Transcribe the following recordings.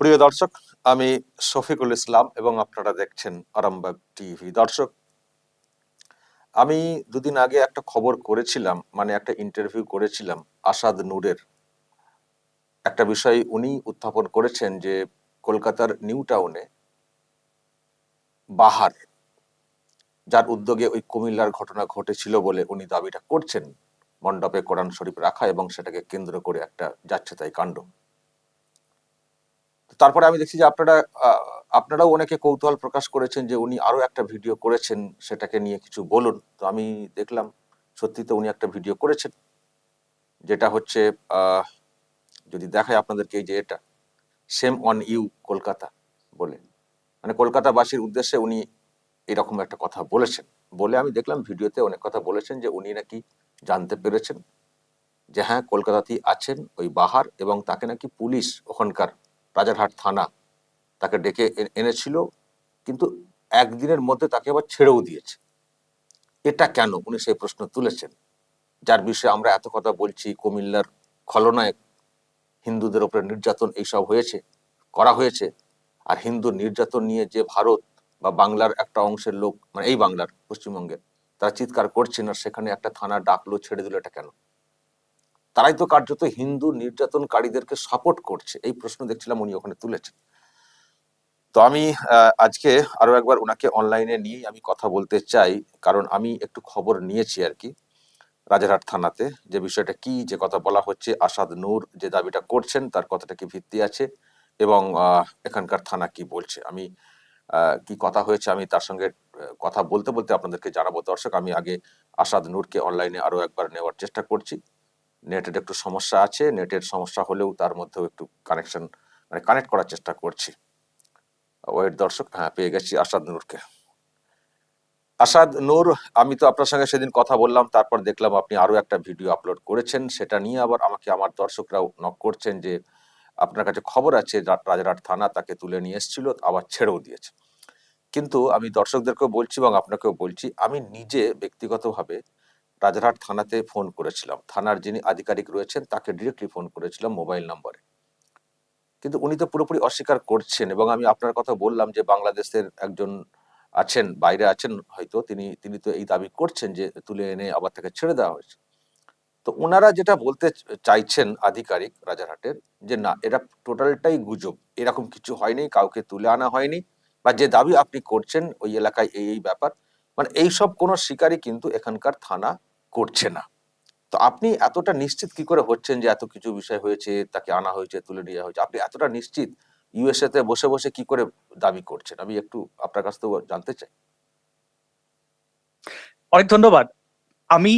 প্রিয় দর্শক, আমি শফিকুল ইসলাম এবং আপনারা দেখছেন আরামবাগ টিভি। দর্শক, আমি দুদিন আগে একটা খবর করেছিলাম মানে একটা ইন্টারভিউ করেছিলাম আসাদ নূরের। একটা বিষয় উনি উত্থাপন করেছেন যে কলকাতার নিউ টাউনে বাহার, যার উদ্যোগে ওই কুমিল্লার ঘটনা ঘটেছিল বলে উনি দাবিটা করছেন। মণ্ডপে কোরআন শরীফ রাখা এবং সেটাকে কেন্দ্র করে একটা যাচ্ছে তাই কাণ্ড। তারপরে আমি দেখছি যে আপনারা আপনারাও অনেকে কৌতূহল প্রকাশ করেছেন যে উনি আরও একটা ভিডিও করেছেন, সেটাকে নিয়ে কিছু বলুন। তো আমি দেখলাম, সত্যি তো উনি একটা ভিডিও করেছেন। যেটা হচ্ছে যদি দেখায় আপনাদেরকে যে এটা, সেম অন ইউ কলকাতা বলে। মানে কলকাতাবাসীর উদ্দেশ্যে উনি এরকম একটা কথা বলেছেন। বলে আমি দেখলাম ভিডিওতে অনেক কথা বলেছেন যে উনি নাকি জানতে পেরেছেন যে হ্যাঁ কলকাতাতেই আছেন ওই বাহার এবং তাকে নাকি পুলিশ ওখানকার রাজারহাট থানা। তাকে ডেকে এনেছিল, কিন্তু একদিনের মধ্যে তাকে আবার ছেড়েও দিয়েছে। এটা কেন? উনি সেই প্রশ্ন তুলেছেন। যার বিষয়ে আমরা এত কথা বলছি, কুমিল্লার খলনায়ক, হিন্দুদের ওপরে নির্যাতন এইসব হয়েছে, করা হয়েছে, আর হিন্দু নির্যাতন নিয়ে যে ভারত বা বাংলার একটা অংশের লোক মানে এই বাংলার, পশ্চিমবঙ্গের, তারা চিৎকার করছেন আর সেখানে একটা থানা ডাকলো, ছেড়ে দিল, এটা কেন? তারাই তো কার্যত হিন্দু নির্যাতনকারীদেরকে সাপোর্ট করছে। এই প্রশ্ন দেখছিলাম উনি ওখানে তুলেছেন। তো আমি আজকে আরও একবার ওনাকে অনলাইনে নিয়ে আমি কথা বলতে চাই। কারণ আমি একটু খবর নিয়েছি আর কি, রাজারহাট থানাতে, যে বিষয়টা কি, যে কথা বলা হচ্ছে, আসাদ নূর যে দাবিটা করছেন, তার কথাটা কি ভিত্তি আছে এবং এখানকার থানা কি বলছে। আমি কি কথা হয়েছে আমি তার সঙ্গে কথা বলতে বলতে আপনাদেরকে জানাব দর্শক। আমি আগে আসাদ নূরকে অনলাইনে আরও একবার নেওয়ার চেষ্টা করছি। নেটের একটু সমস্যা আছে, নেটের সমস্যা হলেও তার মধ্যেও একটু কানেকশন মানে কানেক্ট করার চেষ্টা করছি। ওয়েট দর্শক হ্যাঁ পেয়ে গেছি আসাদ নূরকে। আসাদ নূর, আমি তো আপনার সঙ্গে সেদিন কথা বললাম, তারপর দেখলাম আপনি আরও একটা ভিডিও আপলোড করেছেন, সেটা নিয়ে আবার আমাকে আমার দর্শকরাও নক করছেন যে, আপনার কাছে খবর আছে রাজারহাট থানা তাকে তুলে নিয়ে এসেছিল, আবার ছেড়েও দিয়েছে। কিন্তু আমি দর্শকদেরকেও বলছি এবং আপনাকেও বলছি, আমি নিজে ব্যক্তিগতভাবে রাজারহাট থানাতে ফোন করেছিলাম। থানার যিনি আধিকারিক রয়েছেন, তাকে ডিরেক্টলি ফোন করেছিলাম মোবাইল নম্বরে কিন্তু উনি তো পুরোপুরি অস্বীকার করছেন এবং আমি আপনার কথা বললাম যে বাংলাদেশের একজন আছেন, বাইরে আছেন হয়তো, তিনি তিনি তো এই দাবি করছেন যে তুলে এনে আবার তাকে ছেড়ে দেওয়া হয়েছে। তো ওনারা যেটা বলতে চাইছেন আধিকারিক রাজারহাটের, যে না, এটা টোটালটাই গুজব। এরকম কিছু হয়নি, কাউকে তুলে আনা হয়নি, বা যে দাবি আপনি করছেন ওই এলাকায় এই এই ব্যাপার। মানে এইসব কোনো শিকারই কিন্তু এখানকার থানা করছে না। তো আপনি এতটা নিশ্চিত কি করে হচ্ছেন যে এত কিছু বিষয় হয়েছে, তাকে আনা হয়েছে, তুলে নেওয়া হয়েছে? আপনি এতটা নিশ্চিত ইউএসএ তে বসে বসে কি করে দাবি করছেন? আমি একটু আপনার কাছ থেকে জানতে চাই। অনেক ধন্যবাদ। আমি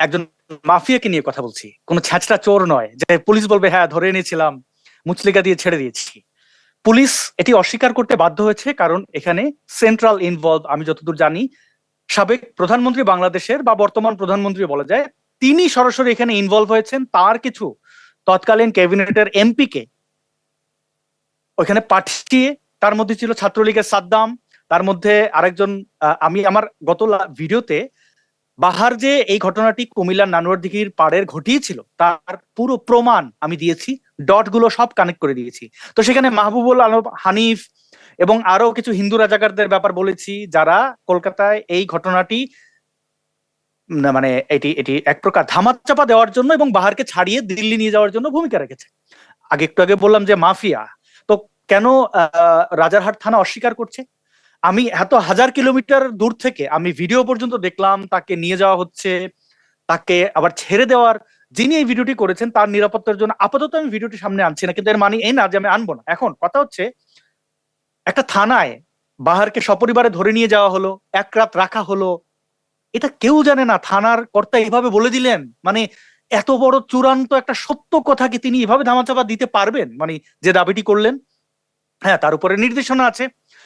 একজন মাফিয়াকে নিয়ে কথা বলছি। কোনো ছ্যাঁচড়া চোর নয়। যে পুলিশ বলবে হ্যাঁ ধরে এনেছিলাম, মুচলিকা দিয়ে ছেড়ে দিয়েছি। পুলিশ এটি অস্বীকার করতে বাধ্য হয়েছে, কারণ এখানে সেন্ট্রাল ইনভলভ আমি যতদূর জানি সাবেক প্রধানমন্ত্রী বাংলাদেশের বা বর্তমান প্রধানমন্ত্রী বলা যায়, তিনি সরাসরি এখানে ইনভলভ হয়েছেন। তার কিছু তৎকালীন ক্যাবিনেটের এমপি কে ওইখানে পাঠিয়ে, তার মধ্যে ছিল ছাত্রলীগের সাদ্দাম, তার মধ্যে আরেকজন আমি আমার গত ভিডিওতে বাহার যে এই ঘটনাটি কুমিল্লার নানুয়ার দিঘির পাড়ের ঘটিয়েছিল, তার পুরো প্রমাণ আমি দিয়েছি ডটগুলো সব কানেক্ট করে দিয়েছি। তো সেখানে মাহবুবুল আলম হানিফ এবং আরও কিছু হিন্দু রাজাকারদের ব্যাপার বলেছি যারা কলকাতায় এই ঘটনাটি মানে এটি এটি এক প্রকার ধামাচাপা দেওয়ার জন্য এবং বাহারকে ছাড়িয়ে দিল্লি নিয়ে যাওয়ার জন্য ভূমিকা রেখেছে। আগে একটু আগে বললাম যে মাফিয়া, তো কেন রাজারহাট থানা অস্বীকার করছে? আমি এত হাজার কিলোমিটার দূর থেকে আমি ভিডিও পর্যন্ত দেখলাম, তাকে নিয়ে যাওয়া হচ্ছে, তাকে আবার ছেড়ে দেওয়ার যিনি এই ভিডিওটি করেছেন, তার নিরাপত্তার জন্য আপাতত আমি ভিডিওটি সামনে আনছি না, কিন্তু এর মানে এই না যে আমি আনব না। এখন কথা হচ্ছে একটা থানায় বাহারকে সপরিবারে ধরে নিয়ে যাওয়া হলো, এক রাত রাখা হলো। এটা কেউ জানে না, থানার কর্তা এভাবে বলে দিলেন? মানে এত বড় চূড়ান্ত একটা সত্য কথা কি তিনি এভাবে ধামাচাপা দিতে পারবেন? মানে যে দাবিটি করলেন হ্যাঁ তার উপরে নির্দেশনা আছে।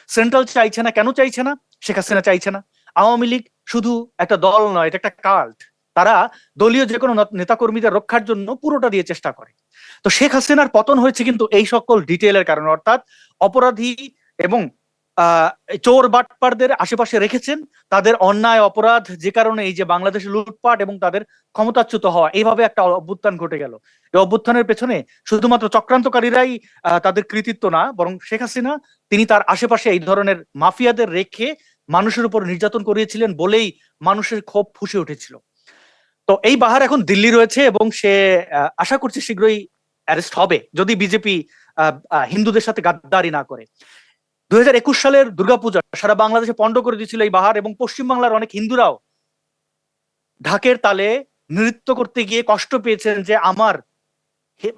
সেন্ট্রাল চাইছে না, কেন চাইছে না? শেখ হাসিনা চাইছে না। আওয়ামী লীগ শুধু একটা দল নয়, এটা একটা কাল্ট। তারা দলীয় যে কোনো নেতাকর্মীদের রক্ষার জন্য পুরোটা দিয়ে চেষ্টা করে। তো শেখ হাসিনার পতন হয়েছে কিন্তু এই সকল ডিটেলের কারণে। অর্থাৎ অপরাধী এবং চোর বাটপারদের আশেপাশে রেখেছেন। তাদের অন্যায়, অপরাধ যে কারণে এই যে বাংলাদেশে লুটপাট এবং তাদের ক্ষমতাচ্যুত হওয়া, এইভাবে একটা অভ্যুত্থান ঘটে গেল। এই অভ্যুত্থানের পেছনে শুধুমাত্র চক্রান্তকারীরাই তাদের কৃতিত্ব না, বরং শেখ হাসিনা, তিনি তার আশেপাশে এই ধরনের মাফিয়াদের রেখে মানুষের উপর নির্যাতন করিয়েছিলেন বলেই মানুষের ক্ষোভ ফুসে উঠেছিল। তো এই বাহার এখন দিল্লি রয়েছে এবং সে আশা করছি শীঘ্রই অ্যারেস্ট হবে, যদি বিজেপি হিন্দুদের সাথে গাদ্দারি না করে। দুই হাজার একুশ সালের দুর্গাপূজা সারা বাংলাদেশে পণ্ড করে দিয়েছিল এই বাহার এবং পশ্চিমবাংলার অনেক হিন্দুরাও ঢাকের তালে নৃত্য করতে গিয়ে কষ্ট পেয়েছেন যে আমার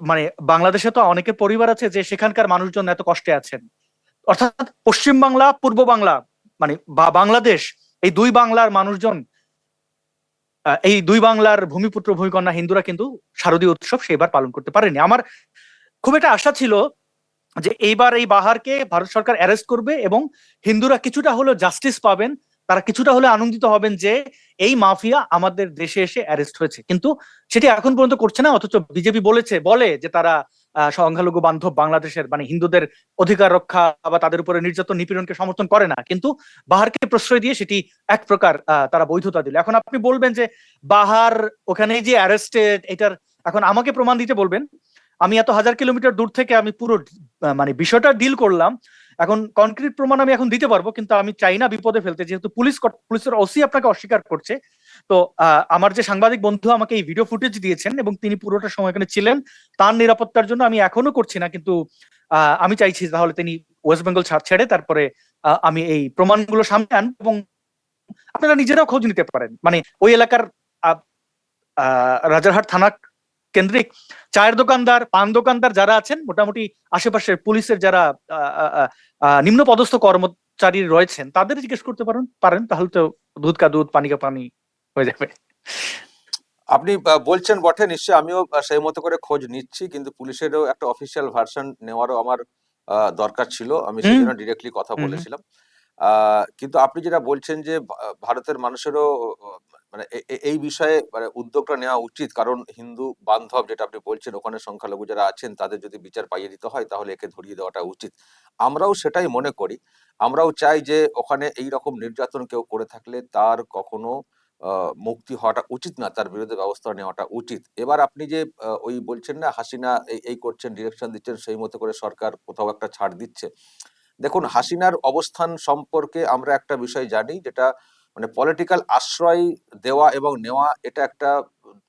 মানে বাংলাদেশে তো অনেকের পরিবার আছে যে সেখানকার মানুষজন এত কষ্টে আছেন। অর্থাৎ পশ্চিম বাংলা পূর্ব বাংলা মানে বা বাংলাদেশ, এই দুই বাংলার মানুষজন এই দুই বাংলার ভূমিপুত্র, ভূমিকন্যা হিন্দুরা কিন্তু শারদীয় উৎসব সেবার পালন করতে পারেনি। আমার খুব একটা আশা ছিল যে এইবার এই বাহারকে ভারত সরকার অ্যারেস্ট করবে এবং হিন্দুরা কিছুটা হলেও জাস্টিস পাবেন, তারা কিছুটা হলে আনন্দিত হবেন যে এই মাফিয়া আমাদের দেশে এসে অ্যারেস্ট হয়েছে। কিন্তু সেটি এখন পর্যন্ত করছে না, অথচ বিজেপি বলেছে, বলে যে তারা সংখ্যালঘু বান্ধব বাংলাদেশের মানে হিন্দুদের অধিকার রক্ষা বা তাদের উপরে নির্যাতন, নিপীড়নকে সমর্থন করে না। কিন্তু বাহারকে প্রশ্রয় দিয়ে সেটি এক প্রকার তারা বৈধতা দিল। এখন আপনি বলবেন যে বাহার ওখানে যে অ্যারেস্টেড এটার এখন আমাকে প্রমাণ দিতে বলবেন আমি এত হাজার কিলোমিটার দূর থেকে আমি পুরো মানে বিষয়টা ডিল করলাম। এখন কনক্রিট প্রমাণ আমি এখন দিতে পারব, কিন্তু আমি চাই না বিপদে ফেলতে। যেহেতু পুলিশ পুলিশের ওসি আপনাকে অস্বীকার করছে। তো আমার যে সাংবাদিক বন্ধু আমাকে এই ভিডিও ফুটেজ দিয়েছেন এবং তিনি পুরোটা সময় এখানে ছিলেন, তার নিরাপত্তার জন্য আমি এখনও করছি না। কিন্তু আমি চাইছি তাহলে তিনি ওয়েস্ট বেঙ্গল ছাড় তারপরে আমি এই প্রমাণগুলো সামনে আন এবং আপনারা নিজেরাও খোঁজ নিতে পারেন। মানে ওই এলাকার রাজারহাট থানা কেন্দ্রিক। চায়ের দোকানদার পান দোকানদার যারা আছেন মোটামুটি আশেপাশের পুলিশের যারা নিম্ন পদস্থ কর্মচারী রয়েছেন তাদের জিজ্ঞেস করতে পারেন পারেন তাহলে তো দুধ কা দুধ পানি কা পানি হয়ে যাবে। আপনি বলছেন বটে নিশ্চয়ই আমিও সেই মতো করে খোঁজ নিচ্ছি কিন্তু পুলিশেরও একটা অফিসিয়াল ভার্সন নেওয়ারও আমার দরকার ছিল আমি সেই জন্য ডিরেক্টলি কথা। বলেছিলাম। আহ, কিন্তু আপনি যেটা বলছেন যে ভারতের মানুষেরও মানে এই বিষয়ে মানে উদ্যোগটা নেওয়া উচিত। কারণ হিন্দু বান্ধব যেটা আপনি বলছেন, ওখানে সংখ্যালঘু যারা আছেন, তাদের যদি বিচার পাইয়ে দিতে হয়, তাহলে একে ধরিয়ে দেওয়াটা উচিত। আমরাও সেটাই মনে করি। আমরাও চাই যে ওখানে এই রকম নির্যাতন কেউ করে থাকলে তার কখনো মুক্তি হওয়াটা উচিত না, তার বিরুদ্ধে ব্যবস্থা নেওয়াটা উচিত। এবার আপনি যে ওই বলছেন না, হাসিনা এই এই করছেন ডিরেকশন দিচ্ছেন, সেই মতো করে সরকার কোথাও একটা ছাড় দিচ্ছে। দেখুন, হাসিনার অবস্থান সম্পর্কে আমরা একটা বিষয় জানি, যেটা মানে পলিটিক্যাল আশ্রয় দেওয়া এবং নেওয়া এটা একটা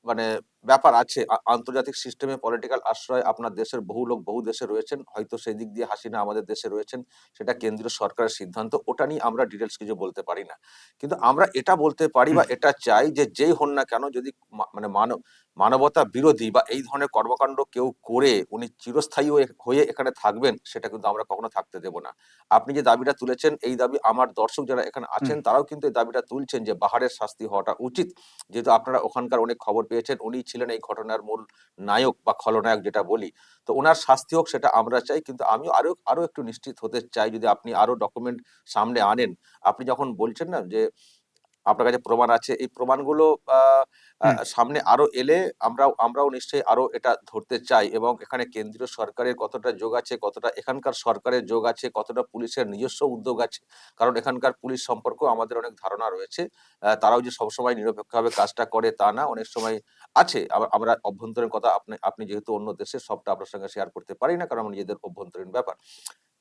মানে ব্যাপার আছে। আন্তর্জাতিক সিস্টেমে পলিটিক্যাল আশ্রয় আপনার দেশের বহু লোক বহু দেশে রয়েছেন। হয়তো সেই দিক দিয়ে হাসিনা আমাদের দেশে রয়েছেন সেটা কেন্দ্রীয় সরকারের সিদ্ধান্ত ওটা নিয়ে আমরা ডিটেলস কিছু বলতে পারি না। কিন্তু আমরা এটা বলতে পারি বা এটা চাই যে যেই হন না কেন যদি মানে মানব মানবতা বিরোধী বা এই ধরনের কর্মকাণ্ড কেউ করে উনি চিরস্থায়ী হয়ে- এখানে থাকবেন সেটা কিন্তু আমরা কখনো থাকতে দেব না। আপনি যে দাবিটা তুলেছেন এই দাবি আমার দর্শক যারা এখানে আছেন তারাও কিন্তু এই দাবিটা তুলছেন যে বাহারের শাস্তি হওয়াটা উচিত। যেহেতু আপনারা ওখানকার অনেক খবর পেয়েছেন উনি ছিলেন এই ঘটনার মূল নায়ক বা খলনায়ক যেটা বলি। তো ওনার শাস্তি হোক সেটা আমরা চাই কিন্তু আমি আরও আরও একটু নিশ্চিত হতে চাই যদি আপনি আরও ডকুমেন্ট সামনে আনেন। আপনি যখন বলছেন না যে আপনার কাছে প্রমাণ আছে। এই প্রমাণগুলো সামনে আরও এলে আমরাও আমরাও নিশ্চয়ই আরও এটা ধরতে চাই এবং এখানে কেন্দ্রীয় সরকারের কতটা যোগ আছে কতটা এখানকার সরকারের যোগ আছে কতটা পুলিশের নিজস্ব উদ্যোগ আছে। কারণ এখানকার পুলিশ সম্পর্কেও আমাদের অনেক ধারণা রয়েছে। তারাও যে সবসময় নিরপেক্ষভাবে কাজটা করে তা না অনেক সময় আছে। আবার আমরা অভ্যন্তরীণ কথা আপনি আপনি যেহেতু অন্য দেশের সবটা আপনার সঙ্গে শেয়ার করতে পারি না কারণ আমার নিজেদের অভ্যন্তরীণ ব্যাপার।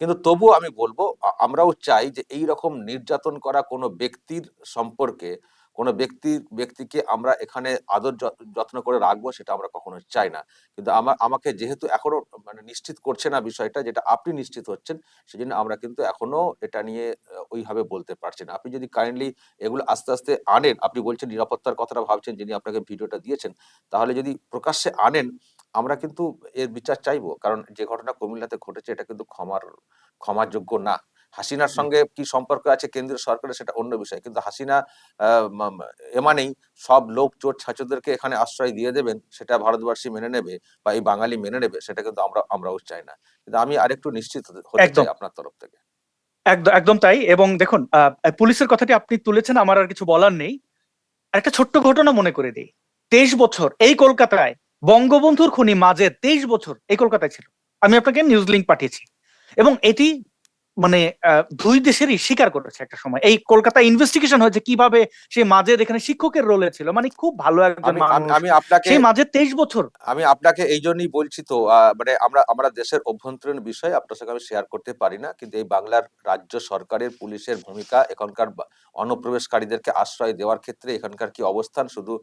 কিন্তু তবুও আমি বলব আমরাও চাই যে এই রকম নির্যাতন করা কোনো ব্যক্তির সম্পর্কে, কোনো ব্যক্তির ব্যক্তিকে আমরা এখানে আদর যত- যত্ন করে রাখব সেটা আমরা কখনো চাই না। কিন্তু আমার আমাকে যেহেতু এখনও মানে নিশ্চিত করছে না বিষয়টা, যেটা আপনি নিশ্চিত হচ্ছেন, সেজন্য আমরা কিন্তু এখনও এটা নিয়ে ওইভাবে বলতে পারছি না। আপনি যদি কাইন্ডলি এগুলো আস্তে আস্তে আনেন, আপনি বলছেন নিরাপত্তার কথাটা ভাবছেন যিনি আপনাকে ভিডিওটা দিয়েছেন, তাহলে যদি প্রকাশ্যে আনেন আমরা কিন্তু এর বিচার চাইব। কারণ যে ঘটনা কুমিল্লাতে ঘটেছে এটা কিন্তু ক্ষমার ক্ষমার যোগ্য না। হাসিনার সঙ্গে কি সম্পর্ক আছে কেন্দ্রীয় সরকারের সেটা অন্য বিষয়। কিন্তু হাসিনা এমানেই সব লোক চোর ছাচোদেরকে এখানে আশ্রয় দিয়ে দেবেন সেটা ভারতবর্ষী মেনে নেবে বা এই বাঙালি মেনে নেবে সেটা কিন্তু আমরা আমরাও চাই না। কিন্তু আমি আরেকটু নিশ্চিত হতে। চাই আপনার তরফ থেকে। একদম একদম তাই। এবং দেখুন পুলিশের কথাটি আপনি তুলেছেন আমার আর কিছু বলার নেই। একটা ছোট্ট ঘটনা মনে করে দিই। তেইশ বছর এই কলকাতায় বঙ্গবন্ধুর খুনি মাঝে তেইশ বছর এই কলকাতায় ছিল। আমি আপনাকে নিউজ লিঙ্ক পাঠিয়েছি। এবং এটি মানে দুই দেশেরই স্বীকার করেছে একটা সময়। এই কলকাতা ইনভেস্টিগেশন হয়েছে কীভাবে সে মাঝে এখানে শিক্ষকের রোলে ছিল। মানে খুব ভালো একজন আমি আপনাকে সেই মাঝে তেইশ বছর। আমি আপনাকে এই জন্যই বলছি তো মানে আমরা আমরা দেশের অভ্যন্তরীণ বিষয় আপনার সঙ্গে আমি শেয়ার করতে পারি না কিন্তু এই বাংলার রাজ্য সরকারের পুলিশের ভূমিকা এখানকার অনুপ্রবেশকারীদেরকে আশ্রয় দেওয়ার ক্ষেত্রে এখানকার কি অবস্থান? শুধু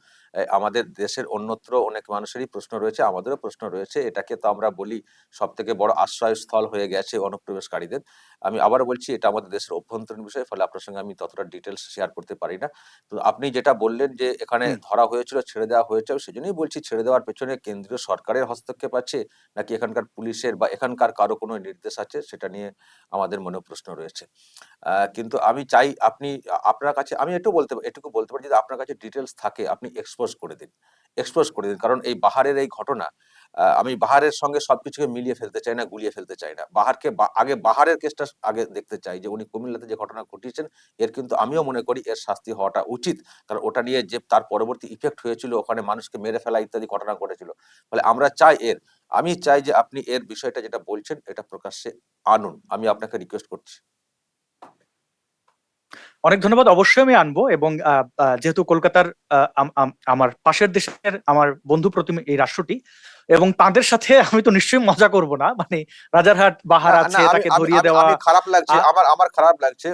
আমাদের দেশের অন্যত্র অনেক মানুষেরই প্রশ্ন রয়েছে আমাদেরও প্রশ্ন রয়েছে। এটাকে তো আমরা বলি সব থেকে বড় আশ্রয়স্থল হয়ে গেছে অনুপ্রবেশকারীদের আমি আবার বলছি এটা আমাদের দেশের অভ্যন্তরীণ বিষয় ফলে আপনার সঙ্গে আমি ততটা ডিটেলস শেয়ার করতে পারি না। তো আপনি যেটা বললেন যে এখানে ধরা হয়েছিল ছেড়ে দেওয়া হয়েছে সেজন্যই বলছি ছেড়ে দেওয়ার পেছনে কেন্দ্রীয় সরকারের হস্তক্ষেপ আছে নাকি এখানকার পুলিশের বা এখানকার কারও কোনো নির্দেশ আছে সেটা নিয়ে আমাদের মনে প্রশ্ন রয়েছে। কিন্তু আমি চাই আপনি আপনার কাছে আমি একটু বলতে এটুকু বলতে পারি যদি আপনার কাছে ডিটেলস থাকে আপনি এক্সপোজ করে দিন। এক্সপোজ করে দিন কারণ এই বাহারের এই ঘটনা আমি বাহারের সঙ্গে সবকিছুকে মিলিয়ে ফেলতে চাই না, গুলিয়ে ফেলতে চাই না। বাহারকে আগে বাহারের কেসটা আগে দেখতে চাই যে, উনি কুমিল্লাতে যে ঘটনা ঘটিয়েছেন, এর কিন্তু আমিও মনে করি এর শাস্তি হওয়াটা উচিত। কারণ ওটা নিয়ে যে, তার পরবর্তী ইফেক্ট হয়েছিল, ওখানে মানুষকে মেরে ফেলা ইত্যাদি ঘটনা ঘটেছিল। ফলে আমরা চাই এর, আমি চাই যে, আপনি এর বিষয়টা যেটা বলছেন, এটা প্রকাশ্যে আনুন। আমি আপনাকে রিকোয়েস্ট করছি। অনেক ধন্যবাদ। অবশ্যই আমি আনব এবং যেহেতু কলকাতার আমার পাশের দেশের, আমার বন্ধু প্রতিম এই রাষ্ট্রটি এবং তাদের সাথে আমি তো নিশ্চয়ই মজা করব না। মানে রাজারহাট বাহার আছে তাকে ধরিয়ে দেওয়া খারাপ লাগছে। আমার আমার খারাপ লাগছে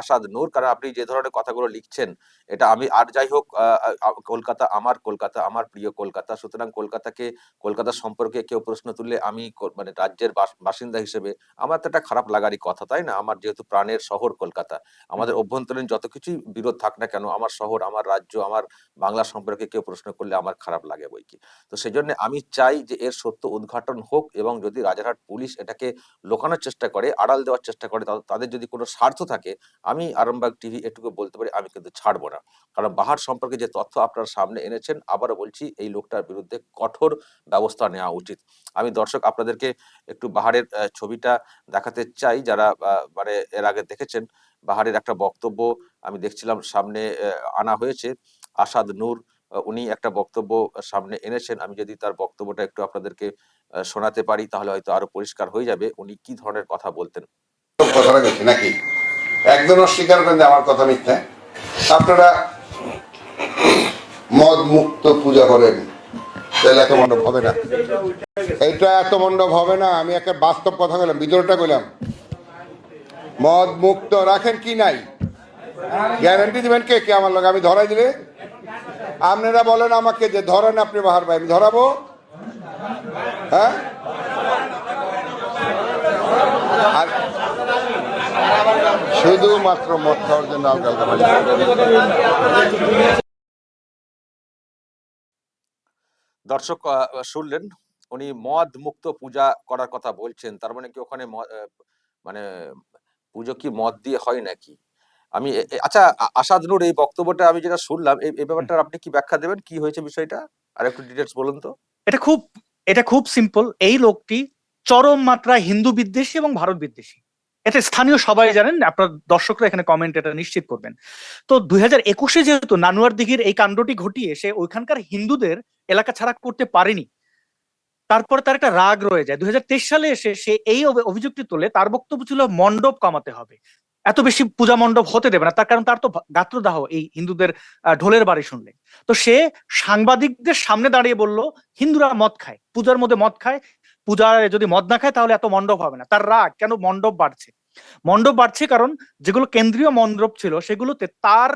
আসাদ নূর কারণ আপনি যে ধরনের কথাগুলো লিখছেন এটা আমি আর যাই হোক কলকাতা আমার কলকাতা আমার প্রিয় কলকাতা। সুতরাং কলকাতাকে কলকাতা সম্পর্কে কেউ প্রশ্ন তুললে আমি মানে রাজ্যের বাস- বাসিন্দা হিসেবে আমার তো একটা খারাপ লাগারই কথা তাই না? আমার যেহেতু প্রাণের শহর কলকাতা আমাদের অভ্যন্তরীণ যত কিছুই বিরোধ থাক না কেন আমার শহর আমার রাজ্য আমার বাংলা সম্পর্কে কেউ প্রশ্ন করলে আমার খারাপ লাগে বই কি তো সেই জন্য আমি চাই যে এর সত্য উদ্ঘাটন হোক এবং যদি রাজারহাট পুলিশ এটাকে লোকানোর চেষ্টা করে, আড়াল দেওয়ার চেষ্টা করে তাদের যদি কোনো স্বার্থ থাকে, আমি আরামবাগ টিভি এটুকু বলতে পারি, আমি কিন্তু ছাড়বো না। কারণ বাহার সম্পর্কে যে তথ্য আপনার সামনে এনেছেন, আবারও বলছি, এই লোকটার বিরুদ্ধে কঠোর ব্যবস্থা নেওয়া উচিত। আমি দর্শক আপনাদেরকে একটু বাহারের ছবিটা দেখাতে চাই, যারা মানে এর আগে দেখেছেন, বাহারের একটা বক্তব্য আমি দেখছিলাম, সামনে আনা হয়েছে, আসাদ নূর উনি একটা বক্তব্য সামনে এনেছেন। আমি যদি তার বক্তব্যটা একটু আপনাদেরকে শোনাতে পারি, তাহলে হয়তো আরও পরিষ্কার হয়ে যাবে। উনি কি ধরনের কথা বলতেন? নাকি? একজন অস্বীকার করেন আমার কথা মিথ্যা। আপনারা মদ মুক্ত পূজা করেন। তাহলে এত মণ্ডপ হবে না। এটা এত মণ্ডপ হবে না। আমি একটা বাস্তব কথা বললাম, ভিতরটা বললাম। মদ মুক্ত রাখেন কি নাই? গ্যারান্টি দিবেন কে? কে আমার লোক? আমি ধরাই দিলে আপনারা বলেন আমাকে যে ধরেন আপনি বাহার ভাই, আমি ধরাবো? হ্যাঁ? শুধুমাত্র জন্য দর্শক শুনলেন, উনি মদ মুক্ত পূজা করার কথা বলছেন, তার মানে কি ওখানে মানে পুজো কি মদ দিয়ে হয় নাকি? আমি আচ্ছা আ- আসাদ এই বক্তব্যটা আমি যেটা শুনলাম এই ব্যাপারটা আপনি কি ব্যাখ্যা দেবেন? কি হয়েছে বিষয়টা? আর একটু ডিটেলস বলুন তো। এটা খুব এটা খুব সিম্পল এই লোকটি চরম মাত্রায় হিন্দু বিদ্বেষী এবং ভারত বিদ্বেষী। এটা স্থানীয় সবাই জানেন, আপনার দর্শকরা এখানে কমেন্ট এটা নিশ্চিত করবেন। তো দুই হাজার একুশে যেহেতু নানুয়ার দিঘির এই কাণ্ডটি ঘটিয়ে, সে ওইখানকার হিন্দুদের এলাকা ছাড়া করতে পারেনি। তারপরে তার একটা রাগ রয়ে যায়। দুই হাজার তেইশ সালে এসে সে এই অভি- অভিযোগটি তোলে, তার বক্তব্য ছিল, মণ্ডপ কমাতে হবে। এত বেশি পূজা মণ্ডপ হতে দেবে না। তার কারণ তার তো গাত্রদাহ এই হিন্দুদের ঢোলের বাড়ি শুনলে। তো সে সাংবাদিকদের সামনে দাঁড়িয়ে বলল, হিন্দুরা মদ খায়। পূজার মধ্যে মদ খায়। পূজায় যদি মদ না খায়, তাহলে এত মণ্ডপ হবে না। তার রাগ, কেন মণ্ডপ বাড়ছে? মণ্ডপ বাড়ছে কারণ যেগুলো কেন্দ্রীয় মণ্ডপ ছিল, সেগুলোতে তার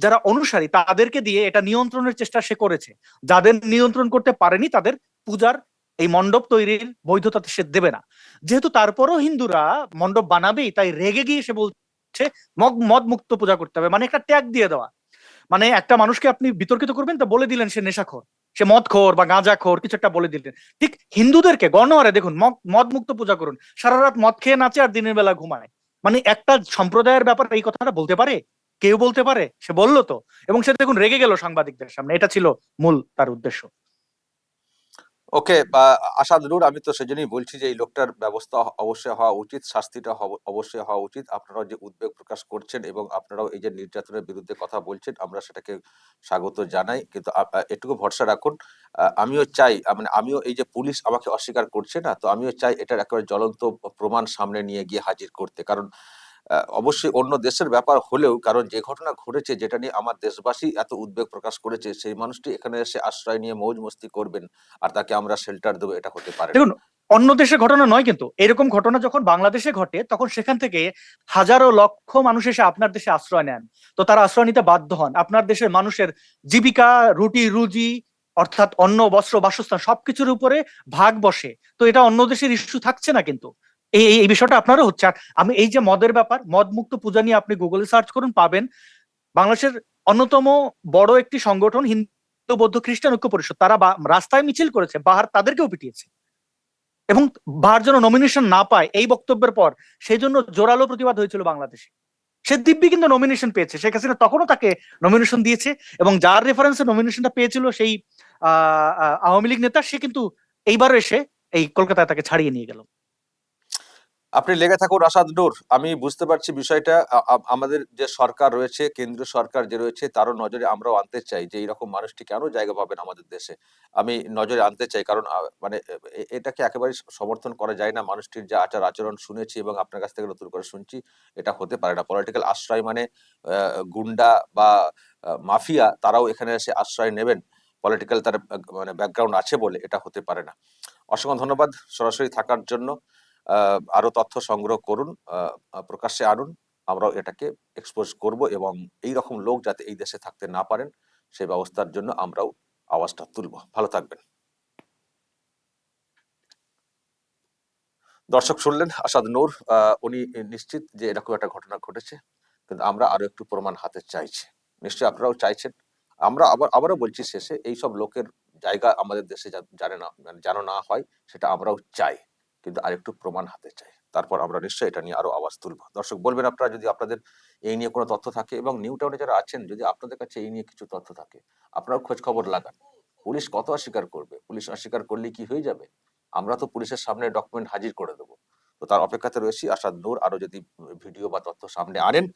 যারা অনুসারী, তাদেরকে দিয়ে এটা নিয়ন্ত্রণের চেষ্টা সে করেছে। যাদের নিয়ন্ত্রণ করতে পারেনি, তাদের পূজার এই মণ্ডপ তৈরির বৈধতা সে দেবে না। যেহেতু তারপরও হিন্দুরা মণ্ডপ বানাবেই, তাই রেগে গিয়ে সে বলছে মগ, মদ মুক্ত পূজা করতে হবে মানে একটা ট্যাগ দিয়ে দেওয়া। মানে একটা মানুষকে আপনি বিতর্কিত করবেন, তা বলে দিলেন সে নেশাখোর। সে মদখোর বা গাঁজাখোর, কিছু একটা বলে দিলেন। ঠিক হিন্দুদেরকে, গণহারে দেখুন মদ মুক্ত পূজা করুন। সারা রাত মদ খেয়ে নাচে আর দিনের বেলা ঘুমায়। মানে একটা সম্প্রদায়ের ব্যাপারে, এই কথাটা বলতে পারে? কেউ বলতে পারে? সে বলল তো। এবং সে দেখুন রেগে গেল সাংবাদিকদের সামনে। এটা ছিল মূল তার উদ্দেশ্য। ওকে আসাদ নূর, আমি তো সেজন্যই বলছি যে এই লোকটার ব্যবস্থা অবশ্যই হওয়া উচিত, শাস্তিটা অবশ্যই হওয়া উচিত। আপনারাও যে উদ্বেগ প্রকাশ করছেন এবং আপনারাও এই যে নির্যাতনের বিরুদ্ধে কথা বলছেন, আমরা সেটাকে স্বাগত জানাই। কিন্তু এটুকু ভরসা রাখুন আমিও চাই মানে আমিও এই যে পুলিশ আমাকে অস্বীকার করছে না, তো আমিও চাই এটার একেবারে জ্বলন্ত প্রমাণ সামনে নিয়ে গিয়ে হাজির করতে। কারণ অবশ্যই অন্য দেশের ব্যাপার হলেও, কারণ যে ঘটনা ঘটেছে, যেটা নিয়ে আমার দেশবাসী এত উদ্বেগ প্রকাশ করেছে, সেই মানুষটি এখানে এসে আশ্রয় নিয়ে মৌজ মস্তি করবেন আর তাকে আমরা শেল্টার দেবো, এটা হতে পারে দেখুন, অন্য দেশের ঘটনা নয় কিন্তু, এরকম ঘটনা যখন বাংলাদেশে ঘটে, তখন সেখান থেকে হাজারো লক্ষ মানুষ এসে আপনার দেশে আশ্রয় নেন। তো তারা আশ্রয় নিতে বাধ্য হন। আপনার দেশের মানুষের জীবিকা, রুটি, রুজি, অর্থাৎ অন্ন, বস্ত্র, বাসস্থান সবকিছুর উপরে ভাগ বসে। তো এটা অন্য দেশের ইস্যু থাকছে না কিন্তু। এই এই- বিষয়টা আপনারও হচ্ছে। আর আমি এই যে মদের ব্যাপার মদ মুক্ত পূজা নিয়ে আপনি গুগলে সার্চ করুন পাবেন বাংলাদেশের অন্যতম বড় একটি সংগঠন হিন্দু বৌদ্ধ খ্রিস্টান ঐক্য পরিষদ। তারা রাস্তায় মিছিল করেছে বাহার তাদেরকেও পিটিয়েছে। এবং বাহার যেন নমিনেশন না পায় এই বক্তব্যের পর সেই জন্য জোরালো প্রতিবাদ হয়েছিল বাংলাদেশে। সে দিব্যি কিন্তু নমিনেশন পেয়েছে শেখ হাসিনা তখনও তাকে নমিনেশন দিয়েছে এবং যার রেফারেন্সে নমিনেশনটা পেয়েছিল সেই আহ, আওয়ামী লীগ নেতা সে কিন্তু এইবার এসে এই কলকাতায় তাকে ছাড়িয়ে নিয়ে গেল। আপনি লেগে থাকুন, আসাদ নূর। আমি বুঝতে পারছি বিষয়টা। আমাদের যে সরকার রয়েছে, কেন্দ্রীয় সরকার যে রয়েছে, তারও নজরে আমরাও আনতে চাই যে এইরকম মানুষটি কেন জায়গা পাবেন আমাদের দেশে। আমি নজরে আনতে চাই, কারণ মানে এটাকে একেবারে সমর্থন করা যায় না। মানুষটির যে আচার আচরণ শুনেছি এবং আপনার কাছ থেকে নতুন করে শুনছি, এটা হতে পারে না। পলিটিক্যাল আশ্রয় মানে গুন্ডা বা মাফিয়া, তারাও এখানে এসে আশ্রয় নেবেন। পলিটিক্যাল তার মানে ব্যাকগ্রাউন্ড আছে বলে এটা হতে পারে না। অসংখ্য ধন্যবাদ সরাসরি থাকার জন্য। আহ, আরও তথ্য সংগ্রহ করুন প্রকাশ্যে আনুন। আমরাও এটাকে এক্সপোজ করব এবং এই রকম লোক যাতে এই দেশে থাকতে না পারেন সেই ব্যবস্থার জন্য আমরাও আওয়াজটা তুলব। ভালো থাকবেন। দর্শক শুনলেন আসাদ নূর উনি নিশ্চিত যে এরকম একটা ঘটনা ঘটেছে কিন্তু আমরা আরও একটু প্রমাণ হাতে চাইছি। নিশ্চয়ই আপনারাও চাইছেন। আমরা আবার আবারও বলছি শেষে এইসব লোকের জায়গা আমাদের দেশে জানে না মানে যেন না হয় সেটা আমরাও চাই। কিন্তু আরেকটু প্রমাণ হাতে চাই। তারপর আমরা নিশ্চয়ই এটা নিয়ে আরও আওয়াজ তুলব। দর্শক, বলবেন আপনারা যদি আপনাদের এই নিয়ে কোনো তথ্য থাকে এবং নিউ টাউনে যারা আছেন, যদি আপনাদের কাছে এই নিয়ে কিছু তথ্য থাকে, আপনারাও খোঁজ খবর লাগান। পুলিশ কত অস্বীকার করবে? পুলিশ অস্বীকার করলে কি হয়ে যাবে? আমরা তো পুলিশের সামনে ডকুমেন্ট হাজির করে দেবো। তো তার অপেক্ষাতে রয়েছি। আসাদ নূর আরও যদি ভিডিও বা তথ্য সামনে আনেন,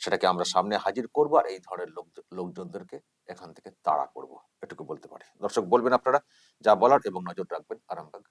সেটাকে আমরা সামনে হাজির করব আর এই ধরনের লোক, লোকজনদেরকে এখান থেকে তাড়া করব। এটুকু বলতে পারি। দর্শক, বলবেন আপনারা যা বলার এবং নজর রাখবেন আরামবাগ